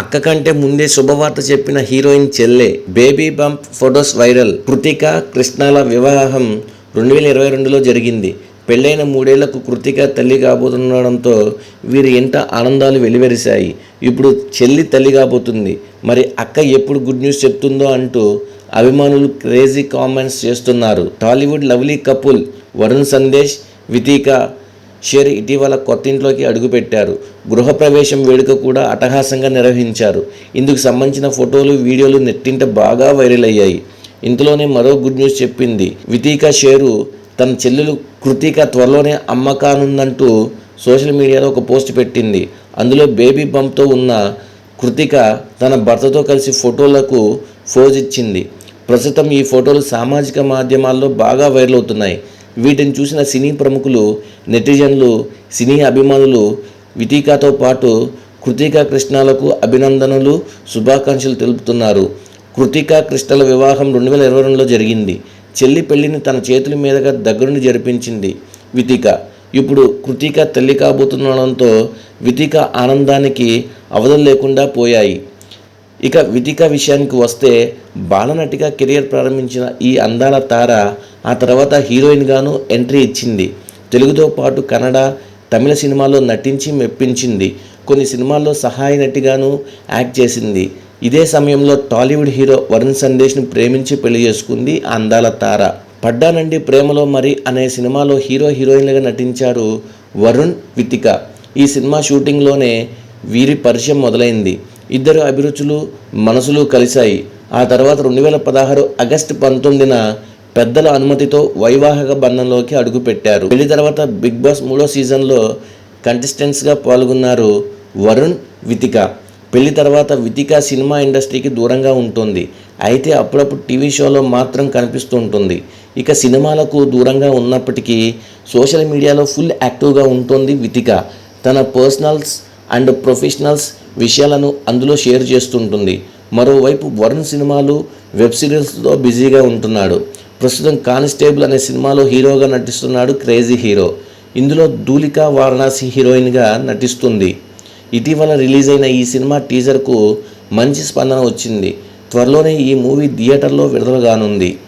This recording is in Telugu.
అక్క కంటే ముందే శుభవార్త చెప్పిన హీరోయిన్ చెల్లె baby bump photos viral. Krithika కృష్ణాల వివాహం రెండు వేల ఇరవై రెండులో జరిగింది. పెళ్ళైన మూడేళ్ళకు కృతిక తల్లి కాబోతుండడంతో వీరి ఇంట ఆనందాలు వెలివెరిశాయి. ఇప్పుడు చెల్లి తల్లి కాబోతుంది. మరి అక్క ఎప్పుడు గుడ్ న్యూస్ చెప్తుందో అంటూ అభిమానులు క్రేజీ కామెంట్స్ చేస్తున్నారు. టాలీవుడ్ లవ్లీ కపుల్ వరుణ్ సందేశ్ వితీక షేర్ ఇటీవల కొత్తింట్లోకి అడుగుపెట్టారు. గృహప్రవేశం వేడుక కూడా అటహాసంగా నిర్వహించారు. ఇందుకు సంబంధించిన ఫోటోలు వీడియోలు నెట్టింట బాగా వైరల్ అయ్యాయి. ఇంతలోనే మరో గుడ్ న్యూస్ చెప్పింది. వితీక షేరు తన చెల్లెలు కృతిక త్వరలోనే అమ్మ కానుందంటూ సోషల్ మీడియాలో ఒక పోస్ట్ పెట్టింది. అందులో బేబీ బంప్తో ఉన్న కృతిక తన భర్తతో కలిసి ఫోటోలకు ఫోజ్ ఇచ్చింది. ప్రస్తుతం ఈ ఫోటోలు సామాజిక మాధ్యమాల్లో బాగా వైరల్ అవుతున్నాయి. వీటిని చూసిన సినీ ప్రముఖులు నెటిజన్లు సినీ అభిమానులు వితీకాతో పాటు కృతికా కృష్ణాలకు అభినందనలు శుభాకాంక్షలు తెలుపుతున్నారు. కృతికా కృష్ణల వివాహం రెండు వేల ఇరవై రెండులో జరిగింది. చెల్లి పెళ్ళిని తన చేతుల మీదుగా దగ్గరుండి జరిపించింది వితిక. ఇప్పుడు కృతిక తల్లి కాబోతుండడంతో వితిక ఆనందానికి అవధులు లేకుండా పోయాయి. ఇక వితిక విషయానికి వస్తే బాలనటిగా కెరియర్ ప్రారంభించిన ఈ అందాల తార ఆ తర్వాత హీరోయిన్గాను ఎంట్రీ ఇచ్చింది. తెలుగుతో పాటు కన్నడ తమిళ సినిమాల్లో నటించి మెప్పించింది. కొన్ని సినిమాల్లో సహాయ నటిగాను యాక్ట్ చేసింది. ఇదే సమయంలో టాలీవుడ్ హీరో వరుణ్ సందేశ్ను ప్రేమించి పెళ్ళి చేసుకుంది ఆ అందాల తార. పడ్డానండి ప్రేమలో మరి అనే సినిమాలో హీరో హీరోయిన్లుగా నటించారు వరుణ్ వితిక ఈ సినిమా షూటింగ్లోనే వీరి పరిచయం మొదలైంది. ఇద్దరు అభిరుచులు మనసులు కలిశాయి. ఆ తర్వాత రెండు వేల పదహారు ఆగస్టు పంతొమ్మిదిన పెద్దల అనుమతితో వైవాహిక బంధంలోకి అడుగుపెట్టారు. పెళ్ళి తర్వాత బిగ్ బాస్ మూడో సీజన్లో కంటెస్టెంట్స్గా పాల్గొన్నారు వరుణ్ వితిక. పెళ్ళి తర్వాత వితిక సినిమా ఇండస్ట్రీకి దూరంగా ఉంటుంది. అయితే అప్పుడప్పుడు టీవీ షోలో మాత్రం కనిపిస్తూ ఉంటుంది ఇక సినిమాలకు దూరంగా ఉన్నప్పటికీ సోషల్ మీడియాలో ఫుల్ యాక్టివ్గా ఉంటుంది వితిక. తన పర్సనల్స్ అండ్ ప్రొఫెషనల్స్ విషయాలను అందులో షేర్ చేస్తుంటుంది. మరోవైపు వరుణ్ సినిమాలు వెబ్ సిరీస్తో బిజీగా ఉంటున్నాడు. ప్రస్తుతం కానిస్టేబుల్ అనే సినిమాలో హీరోగా నటిస్తున్నాడు క్రేజీ హీరో. ఇందులో ధూలిక వారణాసి హీరోయిన్గా నటిస్తుంది. ఇటీవల రిలీజ్ అయిన ఈ సినిమా టీజర్కు మంచి స్పందన వచ్చింది. త్వరలోనే ఈ మూవీ థియేటర్లో విడుదల కానుంది